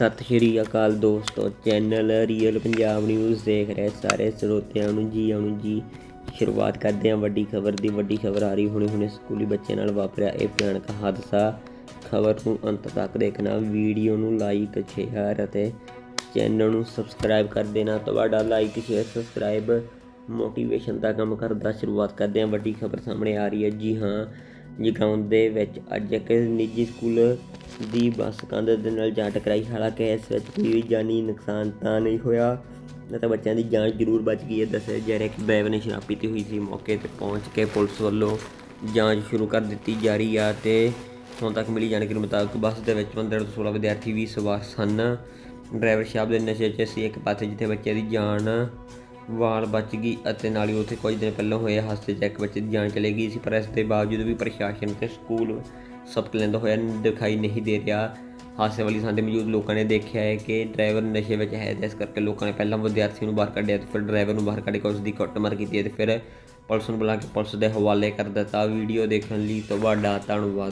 ਸਤਿ ਸ਼੍ਰੀ ਅਕਾਲ ਦੋਸਤੋ channel real Punjab news ਦੇਖ ਰਹੇ ਸਾਰੇ ਸਰੋਤਿਆਂ ਨੂੰ ਜੀ, ਆਉਣ ਜੀ। ਸ਼ੁਰੂਆਤ ਕਰਦੇ ਹਾਂ ਵੱਡੀ ਖਬਰ ਦੀ। ਵੱਡੀ ਖਬਰ ਆ ਰਹੀ ਹੁਣੇ ਹੁਣੇ ਸਕੂਲੀ ਬੱਚੇ ਨਾਲ ਵਾਪਰਿਆ ਇਹ ਭਿਆਨਕ ਹਾਦਸਾ। ਖਬਰ ਨੂੰ ਅੰਤ ਤੱਕ ਦੇਖਣਾ। ਵੀਡੀਓ ਨੂੰ ਲਾਈਕ ਸ਼ੇਅਰ ਅਤੇ ਚੈਨਲ ਨੂੰ ਸਬਸਕ੍ਰਾਈਬ ਕਰ ਦੇਣਾ। ਤੁਹਾਡਾ ਲਾਈਕ ਸ਼ੇਅਰ ਸਬਸਕ੍ਰਾਈਬ ਮੋਟੀਵੇਸ਼ਨ ਦਾ ਕੰਮ ਕਰਦਾ। ਸ਼ੁਰੂਆਤ ਕਰਦੇ ਹਾਂ। ਵੱਡੀ ਖਬਰ ਸਾਹਮਣੇ ਆ ਰਹੀ ਹੈ। ਜੀ ਹਾਂ ਜਗਰਾਉਂ ਦੇ ਵਿੱਚ ਅੱਜ ਇੱਕ ਨਿੱਜੀ ਸਕੂਲ ਦੀ ਬੱਸ ਕੰਧ ਦੇ ਨਾਲ ਜਾ ਟਕਰਾਈ। ਹਾਲਾਂਕਿ ਇਸ ਵਿੱਚ ਕੋਈ ਵੀ ਜਾਨੀ ਨੁਕਸਾਨ ਤਾਂ ਨਹੀਂ ਹੋਇਆ। ਤਾਂ ਬੱਚਿਆਂ ਦੀ ਜਾਨ ਜ਼ਰੂਰ ਬਚ ਗਈ ਹੈ, ਦੱਸਿਆ ਜਾ ਰਿਹਾ ਕਿ ਡਰਾਈਵਰ ਨੇ ਸ਼ਰਾਬ ਪੀਤੀ ਹੋਈ ਸੀ। ਮੌਕੇ ਤੇ ਪਹੁੰਚ ਕੇ ਪੁਲਿਸ ਵੱਲੋਂ ਜਾਂਚ ਸ਼ੁਰੂ ਕਰ ਦਿੱਤੀ ਜਾ ਰਹੀ ਆ ਤੇ ਹੁਣ ਤੱਕ ਮਿਲੀ ਜਾਣਕਾਰੀ ਮੁਤਾਬਕ ਬੱਸ ਦੇ ਵਿੱਚ 15 ਤੋਂ 16 ਵਿਦਿਆਰਥੀ ਵੀ ਸਵਾਰ ਸਨ। ਡਰਾਈਵਰ ਸ਼ਰਾਬ ਦੇ ਨਸ਼ੇ 'ਚ ਸੀ ਇੱਕ ਪਾਸੇ, ਜਿੱਥੇ ਬੱਚੇ ਦੀ ਜਾਨ ਵਾਲ ਬਚ ਗਈ ਅਤੇ ਨਾਲ ਹੀ ਉੱਥੇ ਕੁਝ ਦਿਨ ਪਹਿਲਾਂ ਹੋਏ ਹਾਦਸੇ 'ਚ ਇੱਕ ਬੱਚੇ ਦੀ ਜਾਨ ਚਲੇ ਗਈ ਸੀ। ਪਰ ਇਸ ਦੇ ਬਾਵਜੂਦ ਵੀ ਪ੍ਰਸ਼ਾਸਨ ਤੇ ਸਕੂਲ ਸਬਕ ਲੈਂਦਾ ਹੋਇਆ ਦਿਖਾਈ ਨਹੀਂ ਦੇ ਰਿਹਾ। ਹਾਦਸੇ ਵਾਲੀ ਥਾਂ ਤੇ ਮੌਜੂਦ ਲੋਕਾਂ ਨੇ ਦੇਖਿਆ ਹੈ ਕਿ ਡਰਾਈਵਰ ਨਸ਼ੇ ਵਿੱਚ ਹੈ ਤੇ ਇਸ ਕਰਕੇ ਲੋਕਾਂ ਨੇ ਪਹਿਲਾਂ ਵਿਦਿਆਰਥੀ ਨੂੰ ਬਾਹਰ ਕੱਢਿਆ ਤੇ ਫਿਰ ਡਰਾਈਵਰ ਨੂੰ ਬਾਹਰ ਕੱਢ ਕੇ ਉਸ ਦੀ ਕੁੱਟਮਾਰ ਕੀਤੀ ਹੈ ਤੇ ਫਿਰ ਪੁਲਿਸ ਨੂੰ ਬੁਲਾ ਕੇ ਪੁਲਿਸ ਦੇ ਹਵਾਲੇ ਕਰ ਦਿੱਤਾ। ਵੀਡੀਓ ਦੇਖਣ ਲਈ ਤੁਹਾਡਾ ਧੰਨਵਾਦ।